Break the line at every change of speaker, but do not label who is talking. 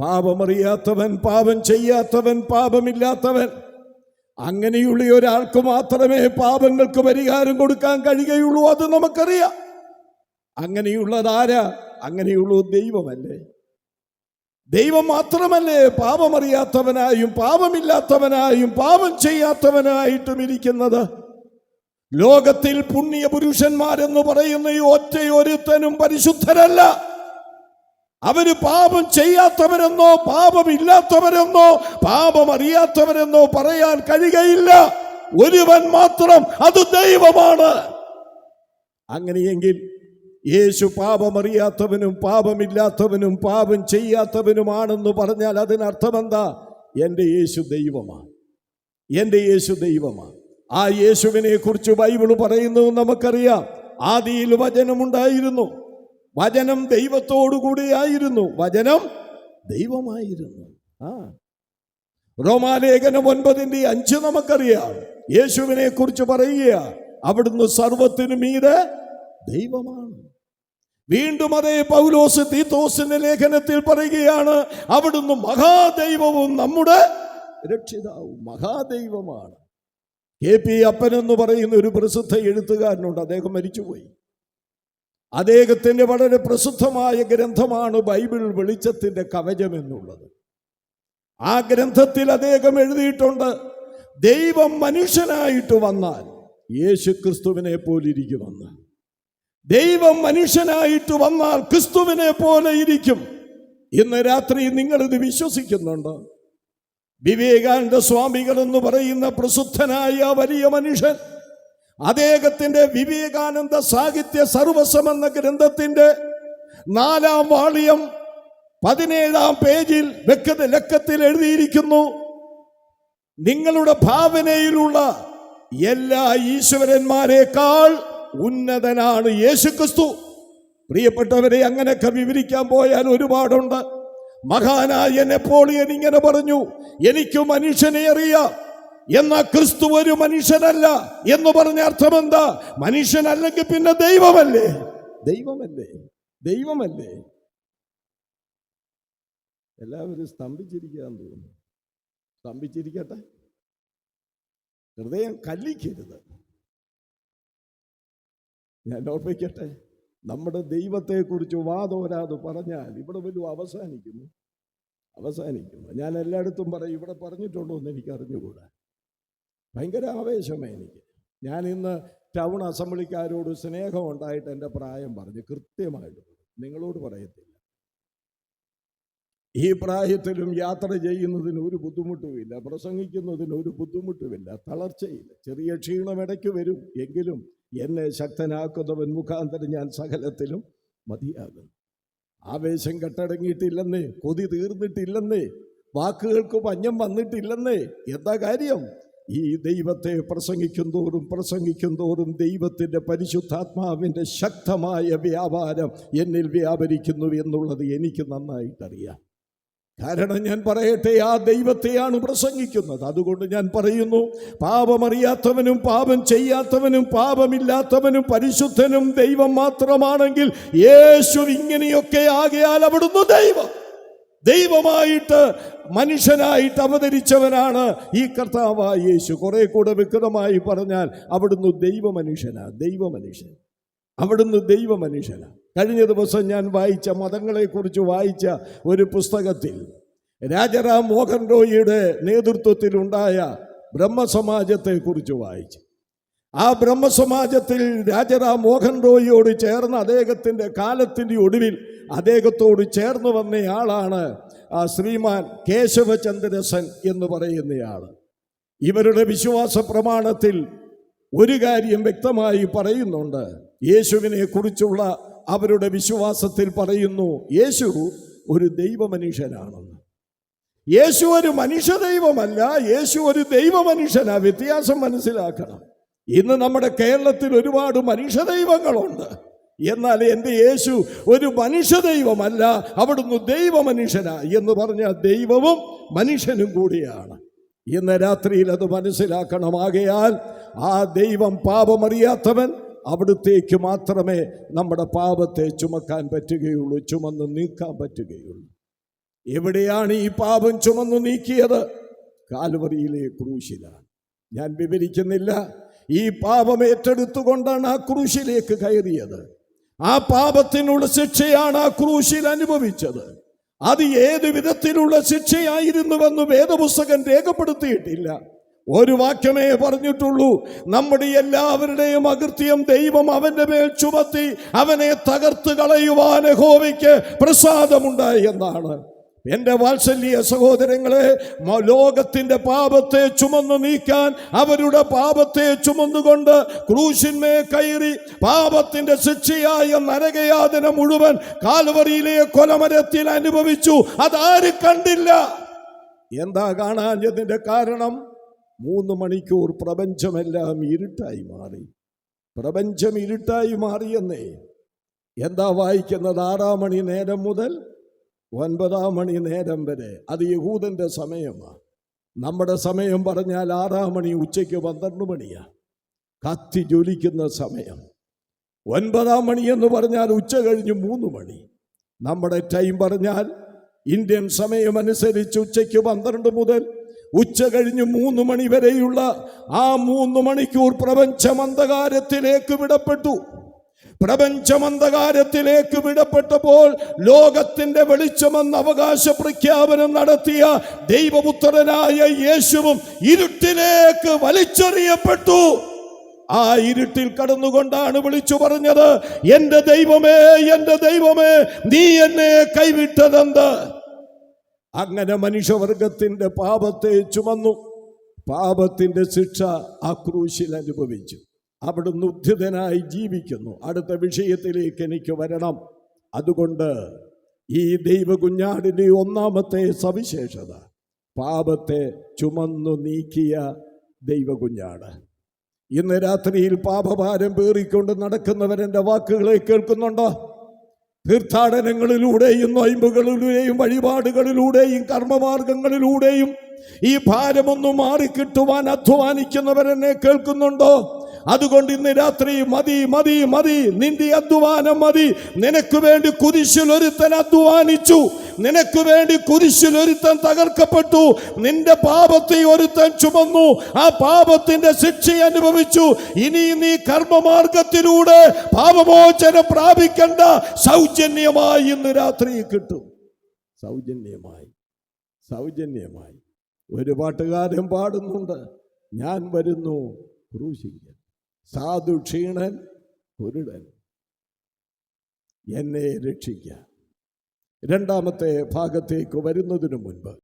പാപമറിയാത്തവൻ പാപം ചെയ്യാത്തവൻ പാപമില്ലാത്തവൻ. അങ്ങനെയുള്ള ഒരാൾക്ക് മാത്രമേ പാപങ്ങൾക്ക് പരിഹാരം കൊടുക്കാൻ കഴിയുകയുള്ളൂ അത് നമുക്കറിയാം. അങ്ങനെയുള്ളതാരാ അങ്ങനെയുള്ള ദൈവമല്ലേ? ദൈവം മാത്രമല്ലേ പാപമറിയാത്തവനായും പാപമില്ലാത്തവനായും പാപം ചെയ്യാത്തവനായിട്ടും ഇരിക്കുന്നത്? ലോകത്തിൽ പുണ്യ പുരുഷന്മാരെന്ന് പറയുന്ന ഈ ഒറ്റയൊരുത്തനും പരിശുദ്ധരല്ല. അവർ പാപം ചെയ്യാത്തവരെന്നോ പാപമില്ലാത്തവരെന്നോ പാപം അറിയാത്തവരെന്നോ പറയാൻ കഴിയുകയില്ല. ഒരുവൻ മാത്രം അത് ദൈവമാണ്. അങ്ങനെയെങ്കിൽ യേശു പാപമറിയാത്തവനും പാപമില്ലാത്തവനും പാപം ചെയ്യാത്തവനുമാണെന്ന് പറഞ്ഞാൽ അതിനർത്ഥം എന്താ എന്റെ യേശു ദൈവമാണ്. എന്റെ യേശു ദൈവമാണ്. ആ യേശുവിനെ കുറിച്ച് ബൈബിൾ പറയുന്നു നമുക്കറിയാം. ആദിയിൽ വചനമുണ്ടായിരുന്നു. വചനം ദൈവത്തോടുകൂടിയായിരുന്നു. വചനം ദൈവമായിരുന്നു. ആ. റോമാലേഖനം ഒൻപതിന്റെ അഞ്ച് നമുക്കറിയാം. യേശുവിനെ കുറിച്ച് പറയുക അവിടുന്ന് സർവത്തിനു മീതെ ദൈവമാണ്. വീണ്ടും അതേ പൗലോസ് തീത്തോസിന്റെ ലേഖനത്തിൽ പറയുകയാണ് അവിടുന്ന് മഹാദൈവവും നമ്മുടെ രക്ഷിതാവും മഹാദൈവമാണ്. കെ പി അപ്പൻ എന്ന് പറയുന്ന ഒരു പ്രസിദ്ധ എഴുത്തുകാരനുണ്ട് അദ്ദേഹം മരിച്ചുപോയി. അദ്ദേഹത്തിന്റെ വളരെ പ്രസിദ്ധമായ ഗ്രന്ഥമാണ് ബൈബിൾ വെളിച്ചത്തിന്റെ കവചം എന്നുള്ളത് ആ ഗ്രന്ഥത്തിൽ അദ്ദേഹം എഴുതിയിട്ടുണ്ട് ദൈവം മനുഷ്യനായിട്ട് വന്നാൽ യേശു ക്രിസ്തുവിനെ പോലിരിക്കുമെന്ന് ദൈവം മനുഷ്യനായിട്ട് വന്നാൽ ക്രിസ്തുവിനെ പോലെ ഇരിക്കും. ഇന്ന് രാത്രി നിങ്ങളിത് വിശ്വസിക്കുന്നുണ്ട്? വിവേകാനന്ദ സ്വാമികൾ എന്ന് പറയുന്ന പ്രസിദ്ധനായ വലിയ മനുഷ്യൻ അദ്ദേഹത്തിന്റെ വിവേകാനന്ദ സാഹിത്യ സർവസ്വം എന്ന ഗ്രന്ഥത്തിന്റെ നാലാം വാളിയം പതിനേഴാം പേജിൽ വെക്കത് ലക്കത്തിൽ എഴുതിയിരിക്കുന്നു. നിങ്ങളുടെ ഭാവനയിലുള്ള എല്ലാ ഈശ്വരന്മാരെക്കാൾ ഉന്നതനാണ് യേശുക്രിസ്തു. പ്രിയപ്പെട്ടവരെ അങ്ങനെയൊക്കെ വിവരിക്കാൻ പോയാൽ ഒരുപാടുണ്ട്. മഹാനായ നെപ്പോളിയൻ ഇങ്ങനെ പറഞ്ഞു എനിക്ക് മനുഷ്യനെ അറിയാം. എന്നാ ക്രിസ്തു ഒരു മനുഷ്യനല്ല എന്ന് പറഞ്ഞ അർത്ഥം എന്താ മനുഷ്യനല്ലെങ്കിൽ പിന്നെ ദൈവമല്ലേ? ദൈവമല്ലേ? ദൈവമല്ലേ? എല്ലാവരും സ്തംഭിച്ചിരിക്കാൻ തോന്നുന്നു. സ്തംഭിച്ചിരിക്കട്ടെ? ഹൃദയം കല്ലിക്കരുത്. ഞാൻ ഓർമ്മിക്കട്ടെ നമ്മുടെ ദൈവത്തെക്കുറിച്ച് വാതോരാതെ പറഞ്ഞാൽ ഇവിടെ വല്ലതും അവസാനിക്കുന്നു? അവസാനിക്കുന്നു. ഞാൻ എല്ലായിടത്തും പറയും ഇവിടെ പറഞ്ഞിട്ടുണ്ടോ എന്ന് എനിക്ക് അറിഞ്ഞുകൂടാ ഭയങ്കര ആവേശമേ എനിക്ക്. ഞാൻ ഇന്ന് ടൗൺ അസംബ്ലിക്കാരോട് സ്നേഹമുണ്ടായിട്ട് എന്റെ പ്രായം പറഞ്ഞു. കൃത്യമായിട്ട് നിങ്ങളോട് പറയത്തില്ല. ഈ പ്രായത്തിലും യാത്ര ചെയ്യുന്നതിന് ഒരു ബുദ്ധിമുട്ടുമില്ല. പ്രസംഗിക്കുന്നതിന് ഒരു ബുദ്ധിമുട്ടുമില്ല. തളർച്ചയില്ല. ചെറിയ ക്ഷീണം ഇടയ്ക്ക് വരും. എങ്കിലും എന്നെ ശക്തനാക്കുന്നവൻ മുഖാന്തരം ഞാൻ സകലത്തിലും മതിയാകും ആവേശം കെട്ടടങ്ങിയിട്ടില്ലെന്നേ കൊതി തീർന്നിട്ടില്ലെന്നേ വാക്കുകൾക്ക് പഞ്ഞം വന്നിട്ടില്ലെന്നേ എന്താ കാര്യം? ഈ ദൈവത്തെ പ്രസംഗിക്കും തോറും പ്രസംഗിക്കും തോറും ദൈവത്തിന്റെ പരിശുദ്ധാത്മാവിന്റെ ശക്തമായ വ്യാപാരം എന്നിൽ വ്യാപരിക്കുന്നു എന്നുള്ളത് എനിക്ക് നന്നായിട്ടറിയാം. കാരണം ഞാൻ പറയട്ടെ ആ ദൈവത്തെയാണ് പ്രസംഗിക്കുന്നത്. അതുകൊണ്ട് ഞാൻ പറയുന്നു പാപമറിയാത്തവനും പാപം ചെയ്യാത്തവനും പാപമില്ലാത്തവനും പരിശുദ്ധനും ദൈവം മാത്രമാണെങ്കിൽ യേശു ഇങ്ങനെയൊക്കെ ആകയാൽ അവിടുന്ന് ദൈവം ദൈവമായിട്ട് മനുഷ്യനായിട്ട് അവതരിച്ചവനാണ് ഈ കർത്താവായ യേശു. കുറെ കൂടെ വ്യക്തമായി പറഞ്ഞാൽ അവിടുന്ന് ദൈവമനുഷ്യനാ ദൈവമനുഷ്യൻ. അവിടുന്ന് ദൈവമനുഷ്യനാ. കഴിഞ്ഞ ദിവസം ഞാൻ വായിച്ച മതങ്ങളെക്കുറിച്ച് വായിച്ച ഒരു പുസ്തകത്തിൽ രാജറാം മോഹൻ റോയിയുടെ നേതൃത്വത്തിലുണ്ടായ ബ്രഹ്മസമാജത്തെക്കുറിച്ച് വായിച്ചു. ആ ബ്രഹ്മസമാജത്തിൽ രാജറാം മോഹൻ റോയിയോട് ചേർന്ന് അദ്ദേഹത്തിന്റെ കാലത്തിന്റെ ഒടുവിൽ അദ്ദേഹത്തോട് ചേർന്ന് വന്നയാളാണ് ആ ശ്രീമാൻ കേശവചന്ദ്രസൻ എന്ന് പറയുന്നയാൾ ഇവരുടെ വിശ്വാസ പ്രമാണത്തിൽ ഒരു കാര്യം വ്യക്തമായി പറയുന്നുണ്ട്. യേശുവിനെ കുറിച്ചുള്ള അവരുടെ വിശ്വാസത്തിൽ പറയുന്നു യേശു ഒരു ദൈവമനുഷ്യനാണെന്ന്. യേശു ഒരു മനുഷ്യ ദൈവമല്ല യേശു ഒരു ദൈവമനുഷ്യനാ വ്യത്യാസം മനസ്സിലാക്കണം. ഇന്ന് നമ്മുടെ കേരളത്തിൽ ഒരുപാട് മനുഷ്യദൈവങ്ങളുണ്ട്. എന്നാൽ എന്റെ യേശു ഒരു മനുഷ്യദൈവമല്ല അവിടുന്ന് ദൈവമനുഷ്യനാ എന്ന് പറഞ്ഞ ദൈവവും മനുഷ്യനും കൂടിയാണ്. ഇന്ന് രാത്രിയിൽ അത് മനസ്സിലാക്കണമാകയാൽ ആ ദൈവം പാപമറിയാത്തവൻ അവിടുത്തേക്ക് മാത്രമേ നമ്മുടെ പാപത്തെ ചുമക്കാൻ പറ്റുകയുള്ളൂ ചുമന്ന് നീക്കാൻ പറ്റുകയുള്ളൂ. എവിടെയാണ് ഈ പാപം ചുമന്ന് നീക്കിയത്? കാൽവറിയിലെ ക്രൂശിലാണ്. ഞാൻ വിവരിക്കുന്നില്ല. ഈ പാപം ഏറ്റെടുത്തുകൊണ്ടാണ് ആ ക്രൂശിലേക്ക് കയറിയത്. ആ പാപത്തിനുള്ള ശിക്ഷയാണ് ആ ക്രൂശിൽ അനുഭവിച്ചത്. അത് ഏത് വിധത്തിലുള്ള ശിക്ഷയായിരുന്നുവെന്ന് വേദപുസ്തകം രേഖപ്പെടുത്തിയിട്ടില്ല. ഒരു വാക്യമേ പറഞ്ഞിട്ടുള്ളൂ നമ്മുടെ എല്ലാവരുടെയും അകൃത്യം ദൈവം അവന്റെ മേൽ ചുമത്തി അവനെ തകർത്ത് കളയുവാൻ ഹോവയ്ക്ക് പ്രസാദമുണ്ടായി എന്നാണ്. എന്റെ വാത്സല്യ സഹോദരങ്ങളെ ലോകത്തിന്റെ പാപത്തെ ചുമന്നു നീക്കാൻ അവരുടെ പാപത്തെ ചുമന്നുകൊണ്ട് ക്രൂശിന്മേ കയറി പാപത്തിന്റെ ശിക്ഷയായ നരകയാതന മുഴുവൻ കാൽവറിയിലെ കൊലമരത്തിൽ അനുഭവിച്ചു. അതാര് കണ്ടില്ല? എന്താ കാണാഞ്ഞതിന്റെ കാരണം? മൂന്ന് മണിക്കൂർ പ്രപഞ്ചമെല്ലാം ഇരുട്ടായി മാറി. പ്രപഞ്ചം ഇരുട്ടായി മാറിയെന്നേ. എന്താ വായിക്കുന്നത് ആറാം മണി നേരം മുതൽ? ഒൻപതാം മണി നേരം വരെ. അത് യഹൂദന്റെ സമയമാണ് നമ്മുടെ സമയം പറഞ്ഞാൽ ആറാം മണി ഉച്ചയ്ക്ക് പന്ത്രണ്ട് മണിയാണ് കത്തി ജ്വലിക്കുന്ന സമയം. ഒൻപതാം മണി എന്ന് പറഞ്ഞാൽ ഉച്ച കഴിഞ്ഞ് മൂന്ന് മണി. നമ്മുടെ ടൈം പറഞ്ഞാൽ ഇന്ത്യൻ സമയമനുസരിച്ച് ഉച്ചയ്ക്ക് പന്ത്രണ്ട് മുതൽ ഉച്ച കഴിഞ്ഞ് മൂന്ന് മണി വരെയുള്ള ആ മൂന്ന് മണിക്കൂർ പ്രപഞ്ചം അന്ധകാരത്തിലേക്ക് വിടപ്പെട്ടു. പ്രപഞ്ചം അന്ധകാരത്തിലേക്ക് വിടപ്പെട്ടപ്പോൾ ലോകത്തിന്റെ വെളിച്ചമെന്ന് അവകാശ പ്രഖ്യാപനം നടത്തിയ ദൈവപുത്രനായ യേശുവും ഇരുട്ടിലേക്ക് വലിച്ചെറിയപ്പെട്ടു. ആ ഇരുട്ടിൽ കടന്നുകൊണ്ടാണ് വിളിച്ചു പറഞ്ഞത് എന്റെ ദൈവമേ എന്റെ ദൈവമേ നീ എന്നെ കൈവിട്ടതെന്ത്? അങ്ങനെ മനുഷ്യവർഗത്തിന്റെ പാപത്തെ ചുമന്നു. പാപത്തിന്റെ ശിക്ഷ ആ ക്രൂശിൽ അനുഭവിച്ചു. അവിടുന്ന് ഉദ്ധിതനായി ജീവിക്കുന്നു. അടുത്ത വിഷയത്തിലേക്ക് എനിക്ക് വരണം. അതുകൊണ്ട് ഈ ദൈവകുഞ്ഞാടിന്റെ ഒന്നാമത്തെ സവിശേഷത പാപത്തെ ചുമന്നു നീക്കിയ ദൈവകുഞ്ഞാട്. ഇന്ന് രാത്രിയിൽ പാപഭാരം പേറിക്കൊണ്ട് നടക്കുന്നവരെന്റെ വാക്കുകളെ കേൾക്കുന്നുണ്ടോ? തീർത്ഥാടനങ്ങളിലൂടെയും നൊയമ്പുകളിലൂടെയും വഴിപാടുകളിലൂടെയും കർമ്മമാർഗങ്ങളിലൂടെയും ഈ ഭാരമൊന്നും മാറിക്കിട്ടുവാൻ അധ്വാനിക്കുന്നവരെന്നെ കേൾക്കുന്നുണ്ടോ? അതുകൊണ്ട് ഇന്ന് രാത്രി മതി മതി മതി. നിന്റെ അധ്വാനം മതി. നിനക്ക് വേണ്ടി കുരിശിൽ ഒരുത്തൻ അധ്വാനിച്ചു. നിനക്ക് വേണ്ടി കുരിശിൽ ഒരുത്തൻ തകർക്കപ്പെട്ടു. നിന്റെ പാപത്തെ ഒരുത്തൻ ചുമന്നു. ആ പാപത്തിന്റെ ശിക്ഷ അനുഭവിച്ചു. ഇനി നീ കർമ്മമാർഗത്തിലൂടെ പാപമോചനം പ്രാപിക്കേണ്ട. സൗജന്യമായി ഇന്ന് രാത്രി കിട്ടും. സൗജന്യമായി. സൗജന്യമായി. ഒരു പാട്ടുകാരൻ പാടുന്നുണ്ട്. ഞാൻ വരുന്നു ക്രൂശിക്കൻ. സാധു ക്ഷീണൻ കുരുടൻ എന്നെ രക്ഷിക്ക. രണ്ടാമത്തെ ഭാഗത്തേക്ക് വരുന്നതിനു മുൻപ്